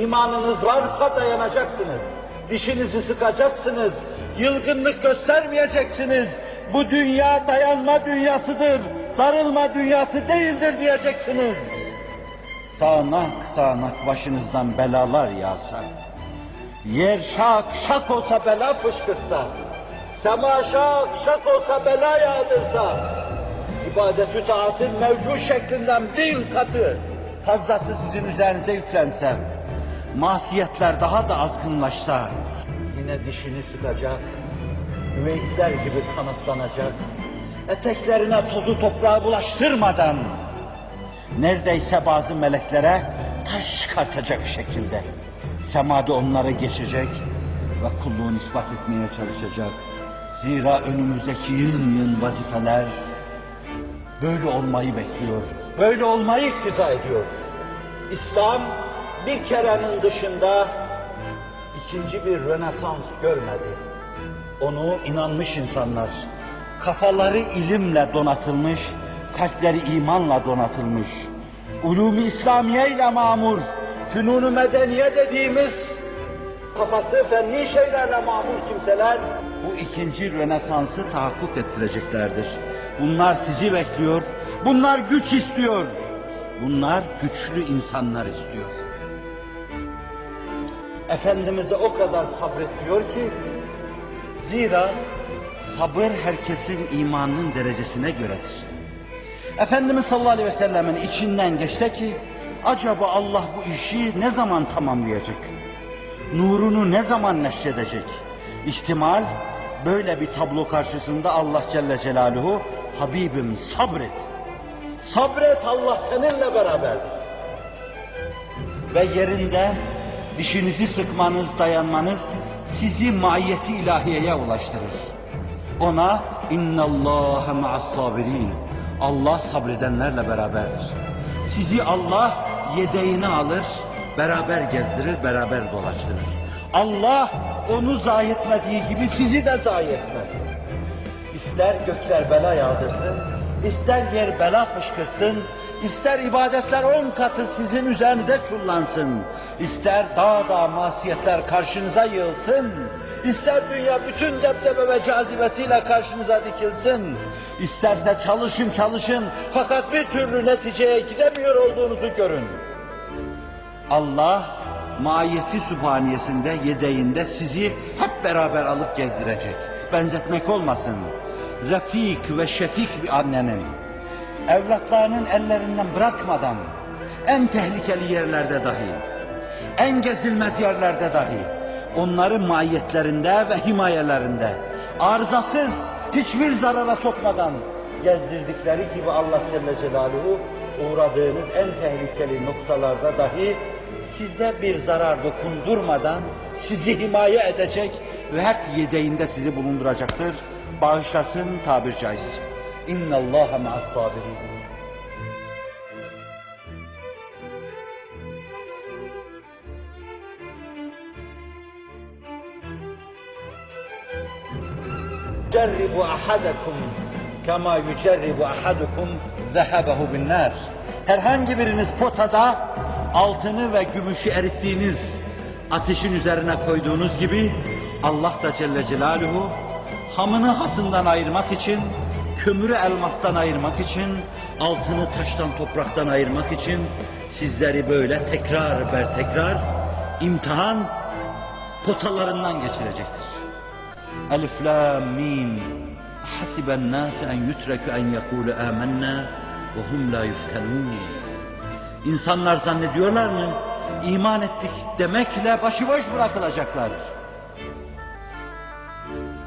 İmanınız varsa dayanacaksınız. Dişinizi sıkacaksınız. Yılgınlık göstermeyeceksiniz. Bu dünya dayanma dünyasıdır. Darılma dünyası değildir diyeceksiniz. Sağanak sağanak başınızdan belalar yağsa, yer şak şak olsa bela fışkırsa, sema şak şak olsa bela yağdırsa, ibadetü taatın mevcut şeklinden bin katı fazlası sizin üzerinize yüklense, masiyetler daha da azgınlaşsa, yine dişini sıkacak, üveyikler gibi kanıtlanacak, eteklerine tozu toprağı bulaştırmadan, neredeyse bazı meleklere taş çıkartacak şekilde semada onları geçecek ve kulluğunu ispat etmeye çalışacak. Zira önümüzdeki yığın yığın vazifeler böyle olmayı bekliyor. Böyle olmayı iktiza ediyor. İslam bir kerenin dışında ikinci bir rönesans görmedi. Onu inanmış insanlar, kafaları ilimle donatılmış, kalpleri imanla donatılmış, ulûm-i İslamiye ile mamur, fünun-u medeniye dediğimiz kafası fenni şeylerle mamur kimseler bu ikinci rönesansı tahakkuk ettireceklerdir. Bunlar sizi bekliyor, bunlar güç istiyor, bunlar güçlü insanlar istiyor. Efendimiz'e o kadar sabrediyor ki zira sabır herkesin imanının derecesine göredir. Efendimiz sallallahu aleyhi ve sellemin içinden geçti ki acaba Allah bu işi ne zaman tamamlayacak? Nurunu ne zaman neşredecek? İhtimal böyle bir tablo karşısında Allah Celle Celaluhu Habibim sabret. Sabret Allah seninle beraberdir. Ve yerinde dişinizi sıkmanız, dayanmanız sizi maiyeti ilahiyeye ulaştırır. Ona innallâhe ma'as sabirin. Allah sabredenlerle beraberdir. Sizi Allah yedeğine alır, beraber gezdirir, beraber dolaştırır. Allah onu zayi etmediği gibi sizi de zayi etmez. İster gökler bela yağdırsın, ister yer bela fışkırsın, ister ibadetler on katı sizin üzerinize çullansın, ister dağ dağ masiyetler karşınıza yığılsın, ister dünya bütün debdebe ve cazibesiyle karşınıza dikilsin, isterse çalışın çalışın fakat bir türlü neticeye gidemiyor olduğunuzu görün. Allah maiyeti sübhaniyesinde yedeğinde sizi hep beraber alıp gezdirecek. Benzetmek olmasın. Refik ve şefik bir annenin evlatlarının ellerinden bırakmadan en tehlikeli yerlerde dahi, en gezilmez yerlerde dahi onların maiyetlerinde ve himayelerinde arızasız hiçbir zarara sokmadan gezdirdikleri gibi Allah Celle Celaluhu uğradığınız en tehlikeli noktalarda dahi size bir zarar dokundurmadan sizi himaye edecek ve hep yedeğinde sizi bulunduracaktır. Bağışlasın tabir caizse. İnna Allaha ma'as sabirin. يجرب أحدكم كما يجرب أحدكم ذهبه بالنار. Herhangi biriniz potada altını ve gümüşü erittiğiniz ateşin üzerine koyduğunuz gibi Allah da Celle Celaluhu hamını hasından ayırmak için, kömürü elmastan ayırmak için, altını taştan topraktan ayırmak için sizleri böyle tekrar ber tekrar imtihan potalarından geçirecektir. Elif lam mim hasiben nas en yutreku en yekulu amennâ ve hum la yuftenûn. İnsanlar zannediyorlar mı? İman ettik demekle başıboş bırakılacaklar.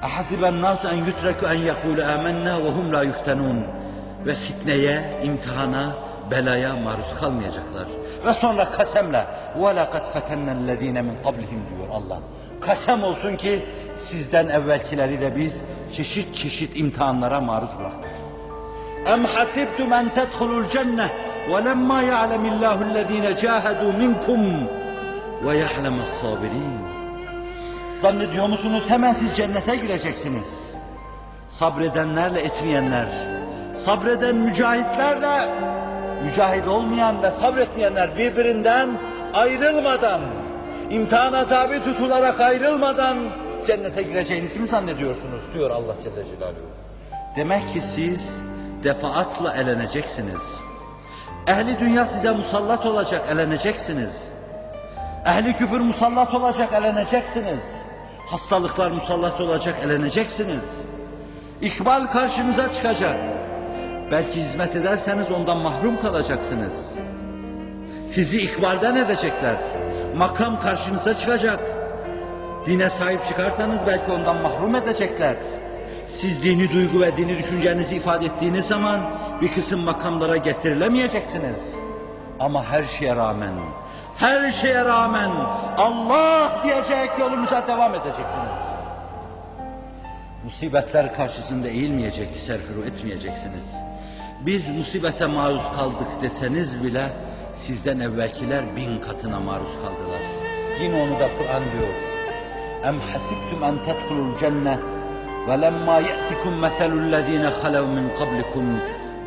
Ahasiben nas en yutreku en yekulu amennâ ve hum la yuftenûn. Ve fitneye, imtihana, belaya maruz kalmayacaklar. Ve sonra kasemle وَلَقَدْ فَتَنَّ الَّذ۪ينَ مِنْ قَبْلِهِمْ diyor Allah. Kasem olsun ki sizden evvelkileri de biz çeşit çeşit imtihanlara maruz bıraktık. Em hasibtum en tedhulul cenne ve lemma ya'lemillahu ellezine cahadu minkum ve ya'lemes sabirin. Zannediyor musunuz hemen siz cennete gireceksiniz? Sabredenlerle etmeyenler, sabreden mücahitlerle mücahit olmayan ve sabretmeyenler birbirinden ayrılmadan, imtihana tabi tutularak ayrılmadan cennete gireceğinizi mi zannediyorsunuz? diyor Allah Celle Celaluhu. Demek ki siz defaatla eleneceksiniz. Ehli dünya size musallat olacak, eleneceksiniz. Ehli küfür musallat olacak, eleneceksiniz. Hastalıklar musallat olacak, eleneceksiniz. İkbal karşınıza çıkacak. Belki hizmet ederseniz ondan mahrum kalacaksınız. Sizi ikbalden edecekler. Makam karşınıza çıkacak. Dine sahip çıkarsanız belki ondan mahrum edecekler. Siz dini duygu ve dini düşüncenizi ifade ettiğiniz zaman bir kısım makamlara getirilemeyeceksiniz. Ama her şeye rağmen, her şeye rağmen Allah diyecek yolunuza devam edeceksiniz. Musibetler karşısında eğilmeyecek, serfiru etmeyeceksiniz. Biz musibete maruz kaldık deseniz bile sizden evvelkiler bin katına maruz kaldılar. Yine onu da Kur'an diyor. Em hasibtum en tedhulul cenne ve lemma ye'tikum meselul lezine halev min qablikum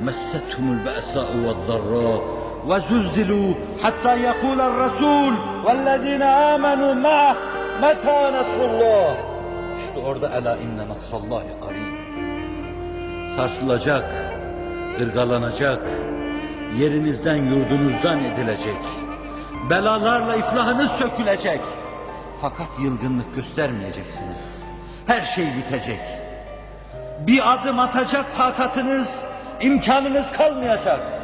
messethumul be'sa'u ve'd-dharra ve zulzilu hatta yekula'r rasul vellezine amenu ma'ah meta nasrullah. İşte orada ela inne nasrallahi qarib. Sarsılacak, ırgalanacak, yerinizden yurdunuzdan edilecek. Belalarla iflahınız sökülecek. Fakat yılgınlık göstermeyeceksiniz. Her şey bitecek. Bir adım atacak takatınız, imkanınız kalmayacak.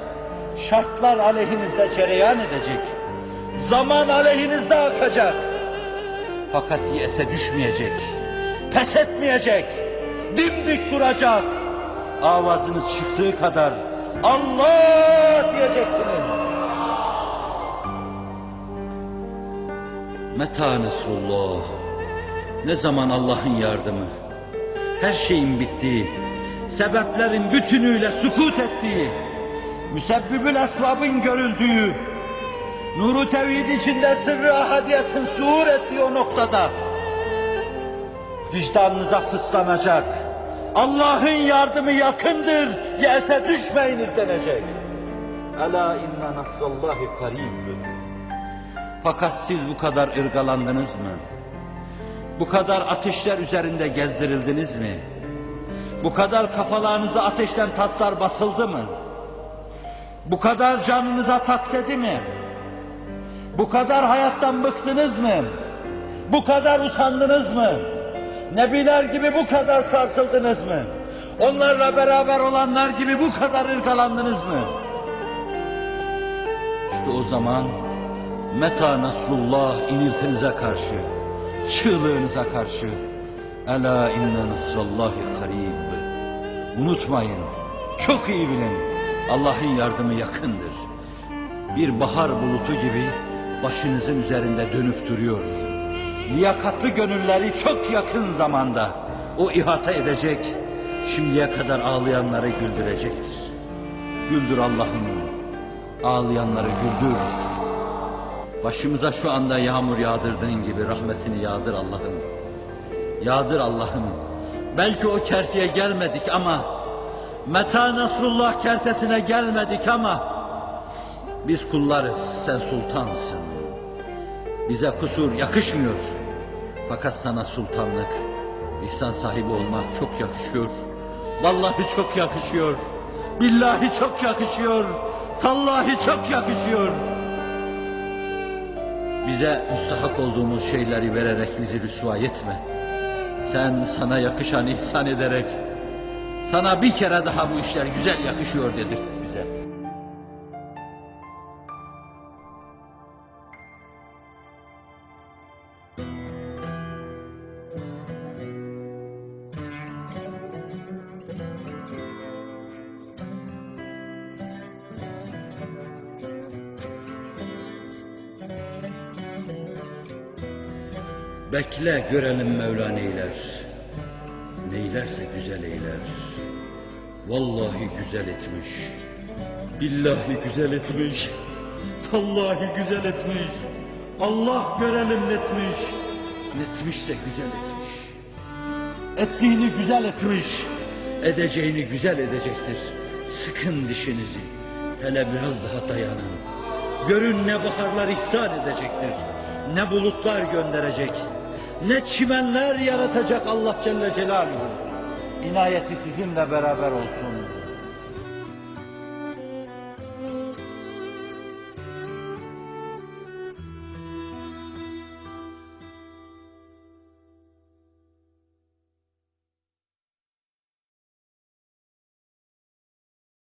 Şartlar aleyhinizde cereyan edecek. Zaman aleyhinizde akacak. Fakat yese düşmeyecek. Pes etmeyecek. Dimdik duracak. Avazınız çıktığı kadar Allah diyeceksiniz. Meta Nesrullah. Ne zaman Allah'ın yardımı? Her şeyin bittiği, sebeplerin bütünüyle sukut ettiği, müsebbibül esbabın görüldüğü, nuru tevhid içinde sırrı ahadiyetin suhur ettiği o noktada, vicdanınıza fıslanacak, Allah'ın yardımı yakındır, yese düşmeyiniz denecek. Ela inna nasrallahi karib. Fakat siz bu kadar ırgalandınız mı? Bu kadar ateşler üzerinde gezdirildiniz mi? Bu kadar kafalarınıza ateşten taslar basıldı mı? Bu kadar canınıza tak dedi mi? Bu kadar hayattan bıktınız mı? Bu kadar usandınız mı? Nebiler gibi bu kadar sarsıldınız mı? Onlarla beraber olanlar gibi bu kadar ırgalandınız mı? İşte o zaman Meta Nasrullah iniltinize karşı, çığlığınıza karşı Ela inne nasrallahi karib. Unutmayın, çok iyi bilin Allah'ın yardımı yakındır. Bir bahar bulutu gibi başınızın üzerinde dönüp duruyor. Liyakatlı gönülleri çok yakın zamanda o ihata edecek, şimdiye kadar ağlayanları güldürecektir. Güldür Allah'ım, ağlayanları güldür. Başımıza şu anda yağmur yağdırdığın gibi rahmetini yağdır Allah'ım. Yağdır Allah'ım. Belki o kerteye gelmedik ama Meta Nasrullah kertesine gelmedik ama biz kullarız, sen sultansın. Bize kusur yakışmıyor. Fakat sana sultanlık, ihsan sahibi olmak çok yakışıyor. Vallahi çok yakışıyor. Billahi çok yakışıyor. Tallahi çok yakışıyor. Bize müstahak olduğumuz şeyleri vererek bizi rüsva etme. Sen sana yakışan ihsan ederek sana bir kere daha bu işler güzel yakışıyor dedik bize. Bekle görelim Mevla neyler. Neylerse güzel eyler. Vallahi güzel etmiş. Billahi güzel etmiş. Tallahi güzel etmiş. Allah görelim netmiş. Netmişse güzel etmiş. Ettiğini güzel etmiş. Edeceğini güzel edecektir. Sıkın dişinizi. Hele biraz daha dayanın. Görün ne baharlar ihsan edecektir. Ne bulutlar gönderecek. Ne çimenler yaratacak Allah Celle Celaluhu. İnayeti sizinle beraber olsun.